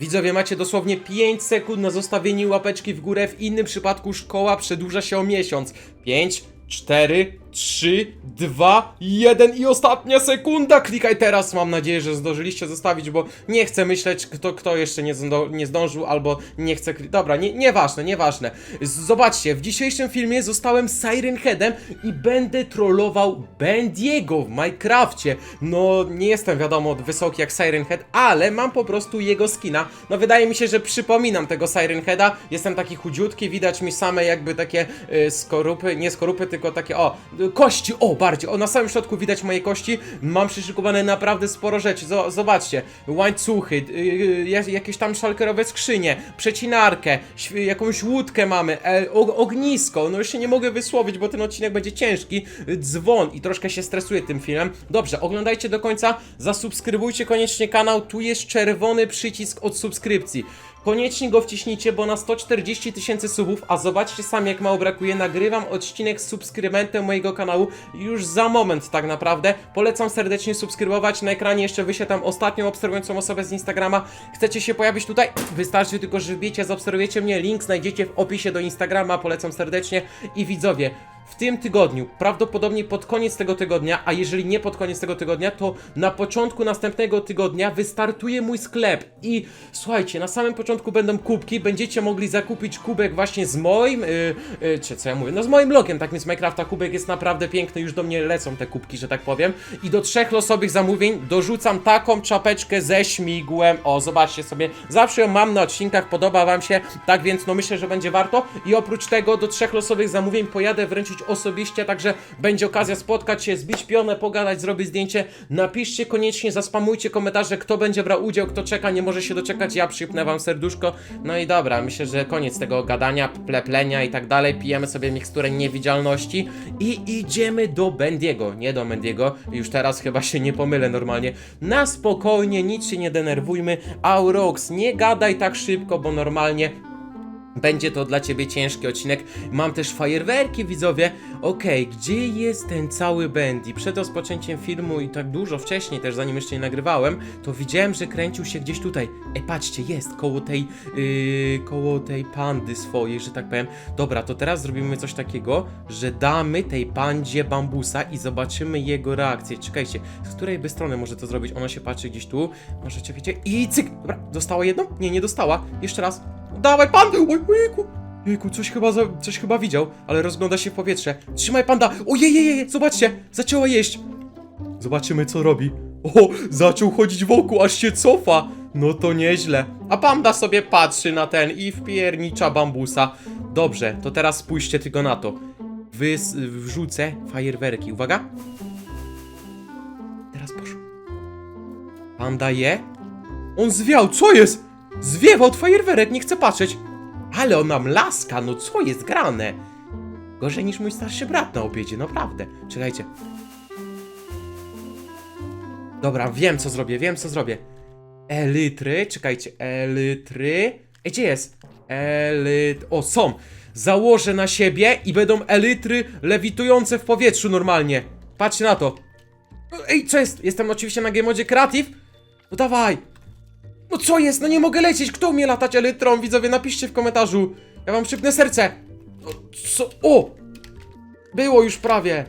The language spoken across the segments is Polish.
Widzowie, macie dosłownie 5 sekund na zostawienie łapeczki w górę, w innym przypadku szkoła przedłuża się o miesiąc. 5, 4, 3, 2, 1 i ostatnia sekunda! Klikaj teraz, mam nadzieję, że zdążyliście zostawić, bo nie chcę myśleć, kto, kto jeszcze nie, zdo, nie zdążył, albo nie chce... Dobra, nie, nieważne, nieważne. Zobaczcie, w dzisiejszym filmie zostałem Siren Headem i będę trollował Bendiego w Minecrafcie. No, nie jestem wiadomo wysoki jak Siren Head, ale mam po prostu jego skina. No, wydaje mi się, że przypominam tego Siren Heada. Jestem taki chudziutki, widać mi same jakby takie y, skorupy, nie skorupy, tylko takie, o, kości, o, bardziej. O, na samym środku widać moje kości. Mam przyszykowane naprawdę sporo rzeczy. Zo- zobaczcie, łańcuchy, y, y, jak- jakieś tam szalkerowe skrzynie, przecinarkę, jakąś łódkę mamy, e, ognisko. No się nie mogę wysłowić, bo ten odcinek będzie ciężki. Dzwon i troszkę się stresuję tym filmem. Dobrze, oglądajcie do końca, zasubskrybujcie koniecznie kanał. Tu jest czerwony przycisk od subskrypcji. Koniecznie go wciśnijcie, bo na 140 tysięcy subów, a zobaczcie sami jak mało brakuje, nagrywam odcinek z subskrybentem mojego kanału już za moment tak naprawdę. Polecam serdecznie subskrybować, na ekranie jeszcze wyświetlam ostatnią obserwującą osobę z Instagrama. Chcecie się pojawić tutaj? Wystarczy tylko, że wbijecie, zaobserwujecie mnie, link znajdziecie w opisie do Instagrama, polecam serdecznie i widzowie. W tym tygodniu, prawdopodobnie pod koniec tego tygodnia, a jeżeli nie pod koniec tego tygodnia, to na początku następnego tygodnia wystartuje mój sklep. I słuchajcie, na samym początku będą kubki, będziecie mogli zakupić kubek właśnie z moim, yy, yy, czy co ja mówię, no z moim logiem, tak więc Minecrafta kubek jest naprawdę piękny, już do mnie lecą te kubki, że tak powiem. I do trzech losowych zamówień dorzucam taką czapeczkę ze śmigłem. O, zobaczcie sobie, zawsze ją mam na odcinkach, podoba wam się, tak więc no myślę, że będzie warto. I oprócz tego do trzech losowych zamówień pojadę wręczyć osobiście, także będzie okazja spotkać się, zbić pionę, pogadać, zrobić zdjęcie. Napiszcie koniecznie, zaspamujcie komentarze, kto będzie brał udział, kto czeka, nie może się doczekać, ja przypnę wam serduszko. No i dobra, myślę, że koniec tego gadania, pleplenia i tak dalej. Pijemy sobie miksturę niewidzialności i idziemy do Bendiego, nie do Mendiego. Już teraz chyba się nie pomylę normalnie. Na spokojnie, nic się nie denerwujmy. Aurox, nie gadaj tak szybko, bo normalnie będzie to dla ciebie ciężki odcinek. Mam też fajerwerki, widzowie. Okej, gdzie jest ten cały Bendy? Przed rozpoczęciem filmu i tak dużo wcześniej, też zanim jeszcze nie nagrywałem, to widziałem, że kręcił się gdzieś tutaj. E, patrzcie, jest koło tej, yy, koło tej pandy swojej, że tak powiem. Dobra, to teraz zrobimy coś takiego, że damy tej pandzie bambusa i zobaczymy jego reakcję. Czekajcie, z której by strony może to zrobić? Ona się patrzy gdzieś tu. Może czekajcie. I cyk! Dobra, dostała jedną? Nie, nie dostała. Jeszcze raz. Dawaj, pan! Oj, ojejku! Jejku, coś chyba, za, coś chyba widział, ale rozgląda się w powietrze. Trzymaj panda! Ojej, zobaczcie! Zaczęła jeść! Zobaczymy, co robi. O, zaczął chodzić wokół, aż się cofa! No to nieźle. A panda sobie patrzy na ten i wpiernicza bambusa. Dobrze, to teraz spójrzcie tylko na to. Wys wrzucę fajerwerki. Uwaga! Teraz poszło. Panda je? On zwiał, co jest? Zwiewa od fajerwerek, nie chcę patrzeć. Ale ona mlaska, no co jest grane? Gorzej niż mój starszy brat na obiedzie, naprawdę. Czekajcie. Dobra, wiem co zrobię, wiem co zrobię. Elitry, czekajcie, elitry. Ej, gdzie jest? Elit... O, są! Założę na siebie i będą elitry lewitujące w powietrzu normalnie. Patrzcie na to. Ej, co jest? Jestem oczywiście na Game Creative. No dawaj! No co jest? No nie mogę lecieć! Kto umie latać elytrą? Widzowie, napiszcie w komentarzu. Ja wam szybne serce. No, co? O! Było już prawie.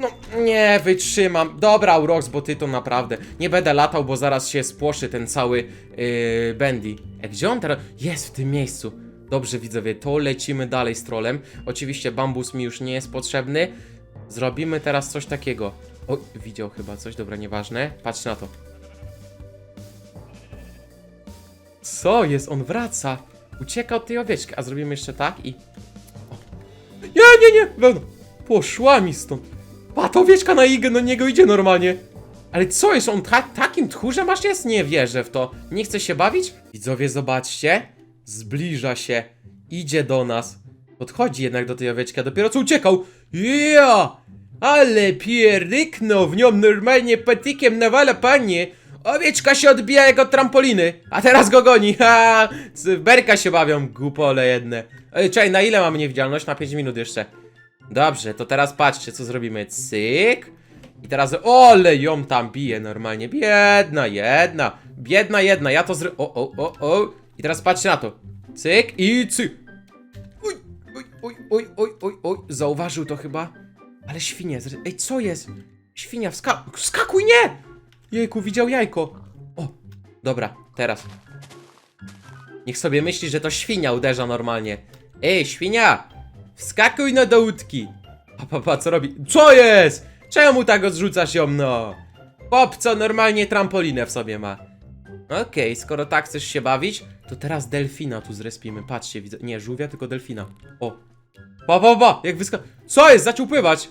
No, nie wytrzymam. Dobra, Urox, bo ty to naprawdę. Nie będę latał, bo zaraz się spłoszy ten cały yy, Bendy. E, gdzie on teraz? Jest w tym miejscu. Dobrze, widzowie, to lecimy dalej z trolem. Oczywiście bambus mi już nie jest potrzebny. Zrobimy teraz coś takiego. O, widział chyba coś, dobra, nieważne. Patrz na to. Co jest? On wraca. Ucieka od tej owieczki. A zrobimy jeszcze tak i... O. Nie, nie, nie! Poszła mi stąd. Pa, ta owieczka na igę, no niego idzie normalnie. Ale co jest? On ta takim tchórzem aż jest? Nie wierzę w to. Nie chce się bawić? Widzowie, zobaczcie. Zbliża się. Idzie do nas. Podchodzi jednak do tej owieczki, a dopiero co uciekał. Ja! Ale pierdyknął w nią normalnie patykiem nawala panie. Owieczka się odbija jak od trampoliny, a teraz go goni. Ha! Berka się bawią, głupole jedne. Ej, czekaj, na ile mamy niewidzialność? Na 5 minut jeszcze. Dobrze, to teraz patrzcie, co zrobimy. Cyk. I teraz, ole, ją tam bije normalnie. Biedna, jedna. Biedna jedna, ja to zry... O, o, o, o. I teraz patrzcie na to. Cyk i cyk. Oj, oj, oj, oj, oj, oj, oj. Zauważył to chyba. Ale świnie, zry... Ej, co jest? Świnia, wska... Wskakuj, nie! Jejku, widział jajko. O, dobra, teraz. Niech sobie myśli, że to świnia uderza normalnie. Ej, świnia! Wskakuj na do łódki! Pa, pa, pa, co robi? Co jest? Czemu tak odrzucasz ją, no? Pop, co normalnie trampolinę w sobie ma. Okej, skoro tak chcesz się bawić, to teraz delfina tu zrespimy. Patrzcie, widzę. Nie, żółwia, tylko delfina. O. Pa, pa, pa, jak wyska... Co jest? Zaczął pływać!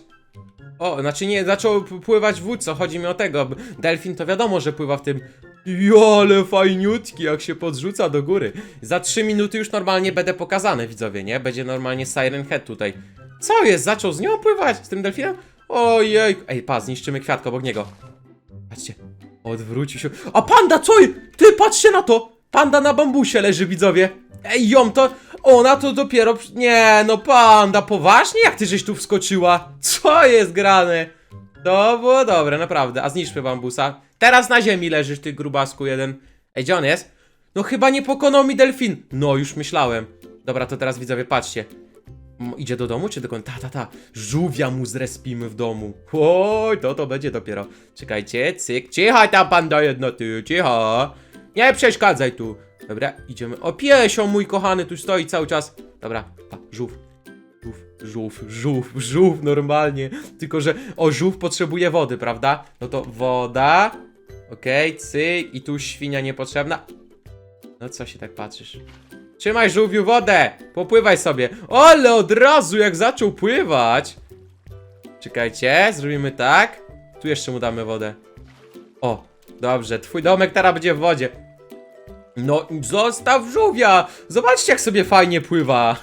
O, znaczy nie, zaczął pływać w łódce, chodzi mi o tego. Delfin to wiadomo, że pływa w tym. Jo, ale fajniutki, jak się podrzuca do góry. Za 3 minuty już normalnie będę pokazany, widzowie, nie? Będzie normalnie Siren Head tutaj. Co jest? Zaczął z nią pływać? Z tym delfinem? Ojej. Ej, pa, zniszczymy kwiatko obok niego. Patrzcie. Odwrócił się. A panda, co? Ty, patrzcie na to! Panda na bambusie leży, widzowie. Ej, ją to... Ona to dopiero... Nie, no panda, poważnie? Jak ty żeś tu wskoczyła? Co jest grane? To było dobre, naprawdę. A zniszczmy bambusa. Teraz na ziemi leżysz, ty grubasku jeden. Ej, gdzie on jest? No chyba nie pokonał mi delfin. No, już myślałem. Dobra, to teraz widzowie, patrzcie. Idzie do domu, czy do końca? Ta, ta, ta. Żółwia mu zrespimy w domu. Oj, to to będzie dopiero. Czekajcie, cyk. Cicho tam, panda jedno, ty, cicho. Nie przeszkadzaj tu. Dobra, idziemy. O, piesio mój kochany tu stoi cały czas. Dobra, pa, żółw. Żółw, żółw, żółw, żółw, normalnie. Tylko, że o, żółw potrzebuje wody, prawda? No to woda. Okej, cyk. I tu świnia niepotrzebna. No co się tak patrzysz? Trzymaj żółwiu wodę! Popływaj sobie. Ale od razu jak zaczął pływać. Czekajcie, zrobimy tak. Tu jeszcze mu damy wodę. O, dobrze, twój domek teraz będzie w wodzie. No, zostaw żółwia! Zobaczcie, jak sobie fajnie pływa.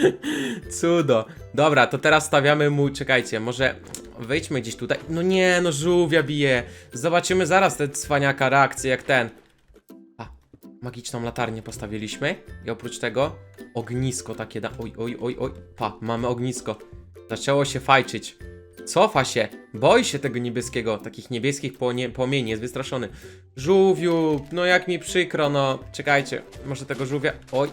Cudo. Dobra, to teraz stawiamy mu. Czekajcie, może wejdźmy gdzieś tutaj. No nie, no żółwia bije. Zobaczymy zaraz te cwaniaka reakcje jak ten. A, magiczną latarnię postawiliśmy. I oprócz tego ognisko takie da. Oj, oj, oj, oj. Pa, mamy ognisko. Zaczęło się fajczyć. Cofa się. Boi się tego niebieskiego, takich niebieskich płomieni, jest wystraszony. Żółwiu, no jak mi przykro, no. Czekajcie, może tego żółwia. Oj,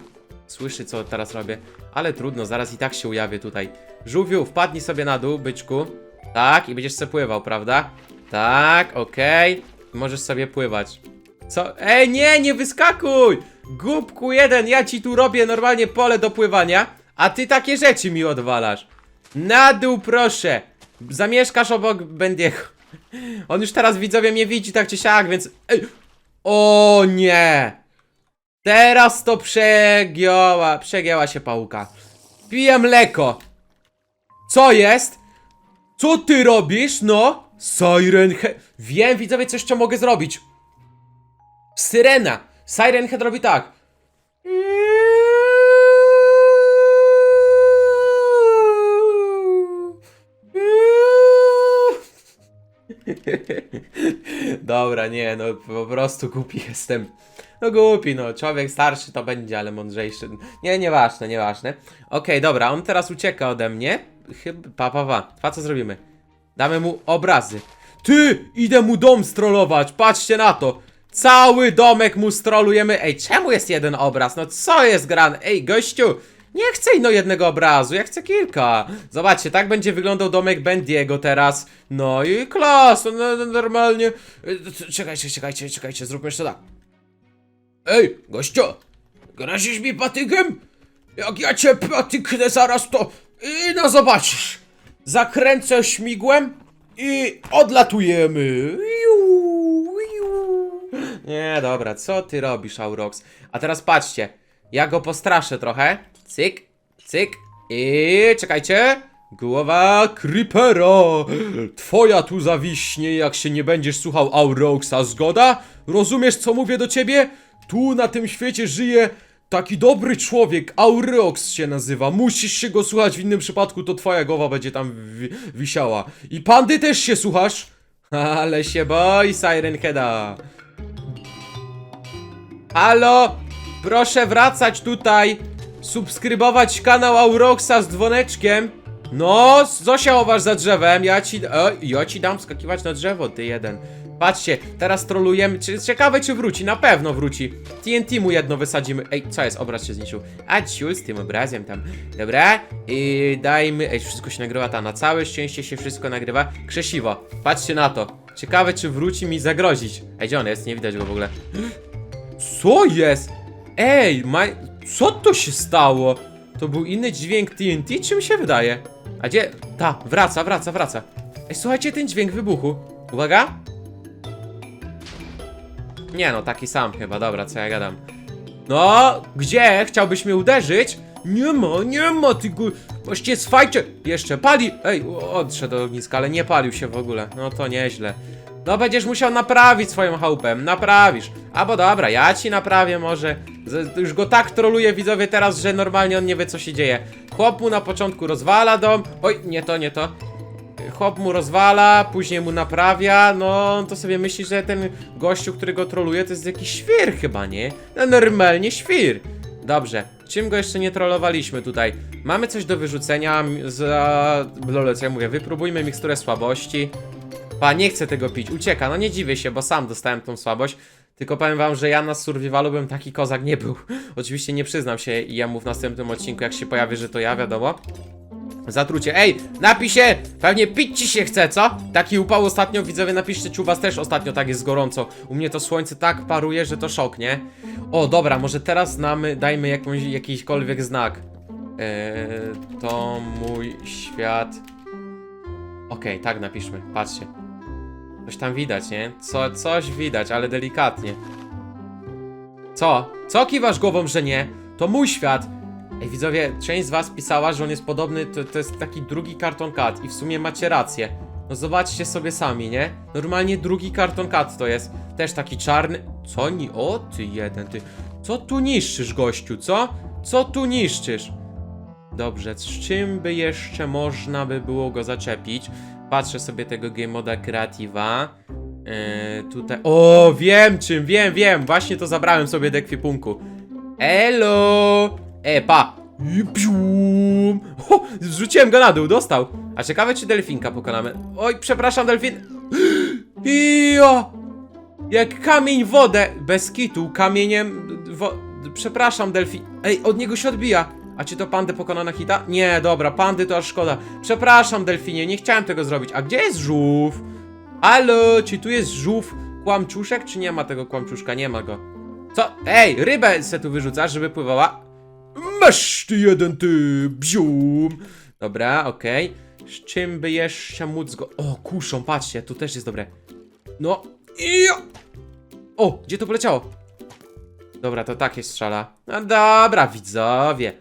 słyszy co teraz robię. Ale trudno, zaraz i tak się ujawię tutaj. Żółwiu, wpadnij sobie na dół, byczku. Tak, i będziesz sobie pływał, prawda? Tak, okej. Możesz sobie pływać. Co? Ej, nie, nie wyskakuj! Głupku jeden, ja ci tu robię normalnie pole do pływania, a ty takie rzeczy mi odwalasz. Na dół, proszę! Zamieszkasz obok Bendiego. On już teraz widzowie mnie widzi tak czy siak, więc... Ej. O nie! Teraz to przegięła, przegięła się pałka. Piję mleko. Co jest? Co ty robisz, no? Siren Head. Wiem, widzowie, coś co mogę zrobić. Syrena. Siren Head robi tak. Dobra, nie, no po prostu głupi jestem. No głupi, no człowiek starszy to będzie, ale mądrzejszy. Nie, nieważne, nieważne. Okej, dobra, on teraz ucieka ode mnie. Chyba, pa, pa, pa. Pa, co zrobimy? Damy mu obrazy. Ty, idę mu dom strollować, patrzcie na to. Cały domek mu strolujemy. Ej, czemu jest jeden obraz? No co jest grane? Ej, gościu, nie chcę no jednego obrazu, ja chcę kilka. Zobaczcie, tak będzie wyglądał domek Bendiego teraz. No i klas, no, no, normalnie. Y, Czekajcie, czekajcie, czekajcie, zróbmy jeszcze tak. Ej, gościu, grazisz mi patykiem? Jak ja cię patyknę zaraz to... I no zobaczysz. Zakręcę śmigłem i odlatujemy. Nie, dobra, co ty robisz, Aurox? A teraz patrzcie, ja go postraszę trochę. Cyk, cyk i czekajcie. Głowa Creepera! Twoja tu zawiśnie, jak się nie będziesz słuchał Auroxa, zgoda? Rozumiesz, co mówię do ciebie? Tu na tym świecie żyje taki dobry człowiek, Aurox się nazywa. Musisz się go słuchać, w innym przypadku to twoja głowa będzie tam wi wisiała. I pandy też się słuchasz? Ale się boi Siren Heada. Halo? Proszę wracać tutaj. Subskrybować kanał Auroxa z dzwoneczkiem. No, co się chowasz za drzewem? Ja ci... O, ja ci dam skakiwać na drzewo, ty jeden. Patrzcie, teraz trolujemy. Ciekawe, czy wróci. Na pewno wróci. TNT mu jedno wysadzimy. Ej, co jest? Obraz się zniszczył. A ciul z tym obrazem tam. Dobra, i dajmy. Ej, wszystko się nagrywa ta. Na całe szczęście się wszystko nagrywa. Krzesiwo, patrzcie na to. Ciekawe, czy wróci mi zagrozić. Ej, gdzie on jest? Nie widać go w ogóle. Co jest? Ej, ma... co to się stało? To był inny dźwięk TNT, czy mi się wydaje? A gdzie? Ta, wraca, wraca, wraca. Ej, słuchajcie, ten dźwięk wybuchu. Uwaga. Nie no, taki sam chyba, dobra, co ja gadam. No, gdzie? Chciałbyś mnie uderzyć? Nie ma, nie ma, ty gu... Właściwie! Jeszcze pali! Ej, odszedł do ogniska, ale nie palił się w ogóle. No to nieźle. No będziesz musiał naprawić swoją chałupę. Naprawisz. Albo dobra, ja ci naprawię może. Już go tak troluję widzowie teraz, że normalnie on nie wie co się dzieje. Chłop mu na początku rozwala dom. Oj, nie to, nie to. Chłop mu rozwala, później mu naprawia, no to sobie myśli, że ten gościu, który go troluje, to jest jakiś świr chyba, nie? No normalnie świr. Dobrze, czym go jeszcze nie trollowaliśmy tutaj? Mamy coś do wyrzucenia za... Lole, co ja mówię, wypróbujmy miksturę słabości. Pa, nie chcę tego pić, ucieka, no nie dziwię się, bo sam dostałem tą słabość. Tylko powiem wam, że ja na survivalu bym taki kozak nie był. Oczywiście nie przyznam się i ja mu w następnym odcinku, jak się pojawi, że to ja, wiadomo. Zatrucie. Ej, napij się! Pewnie pić ci się chce, co? Taki upał ostatnio, widzowie, napiszcie, czy u was też ostatnio tak jest gorąco. U mnie to słońce tak paruje, że to szok, nie? O, dobra, może teraz nam dajmy jakąś, jakiśkolwiek znak. Eee, to mój świat. Okej, tak napiszmy, patrzcie. Coś tam widać, nie? Co, coś widać, ale delikatnie. Co? Co kiwasz głową, że nie? To mój świat. Ej, widzowie, część z was pisała, że on jest podobny, to, to jest taki drugi karton cat i w sumie macie rację. No zobaczcie sobie sami, nie? Normalnie drugi karton cat to jest. Też taki czarny. Co ni? O, ty jeden, ty. Co tu niszczysz, gościu, co? Co tu niszczysz? Dobrze, z czym by jeszcze można by było go zaczepić? Patrzę sobie tego game moda kreatywa. Yy, tutaj. O, wiem czym, wiem, wiem. Właśnie to zabrałem sobie do ekwipunku. Elo! E, pa! I! Ho, zrzuciłem go na dół, dostał. A ciekawe, czy delfinka pokonamy. Oj, przepraszam, delfin. Ijo! Jak kamień wodę. Bez kitu, kamieniem. Wo... Przepraszam, delfin. Ej, od niego się odbija. A czy to pandę pokona na hita? Nie, dobra, pandy to aż szkoda. Przepraszam, delfinie, nie chciałem tego zrobić. A gdzie jest żółw? Halo, czy tu jest żółw kłamczuszek, czy nie ma tego kłamczuszka? Nie ma go. Co? Ej, rybę se tu wyrzucasz, żeby pływała. Masz ty jeden ty, bzium. Dobra, okej. Z czym by jeszcze móc go... O, kuszą, patrzcie, tu też jest dobre. No, i... O, gdzie to poleciało? Dobra, to takie strzela. No dobra, widzowie.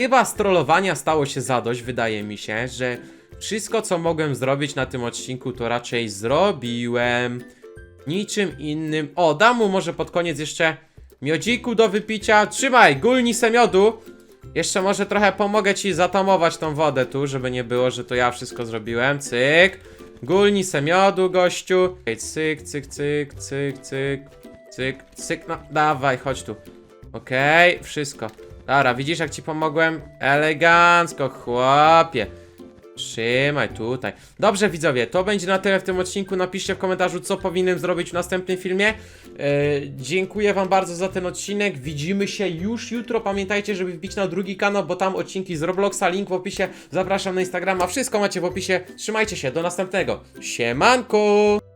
Chyba z trollowania stało się zadość, wydaje mi się, że wszystko, co mogłem zrobić na tym odcinku, to raczej zrobiłem. Niczym innym. O, dam mu może pod koniec jeszcze miodziku do wypicia. Trzymaj, gulni se miodu. Jeszcze może trochę pomogę ci zatamować tą wodę tu, żeby nie było, że to ja wszystko zrobiłem. Cyk. Gulni se miodu, gościu. Cyk, cyk, cyk, cyk, cyk, cyk, cyk. No, dawaj, chodź tu. Okej, wszystko. Dobra, widzisz jak ci pomogłem? Elegancko, chłopie. Trzymaj tutaj. Dobrze, widzowie, to będzie na tyle w tym odcinku. Napiszcie w komentarzu, co powinienem zrobić w następnym filmie. E, dziękuję Wam bardzo za ten odcinek. Widzimy się już jutro. Pamiętajcie, żeby wbić na drugi kanał, bo tam odcinki z Robloxa. Link w opisie. Zapraszam na Instagrama. Wszystko macie w opisie. Trzymajcie się. Do następnego. Siemanko!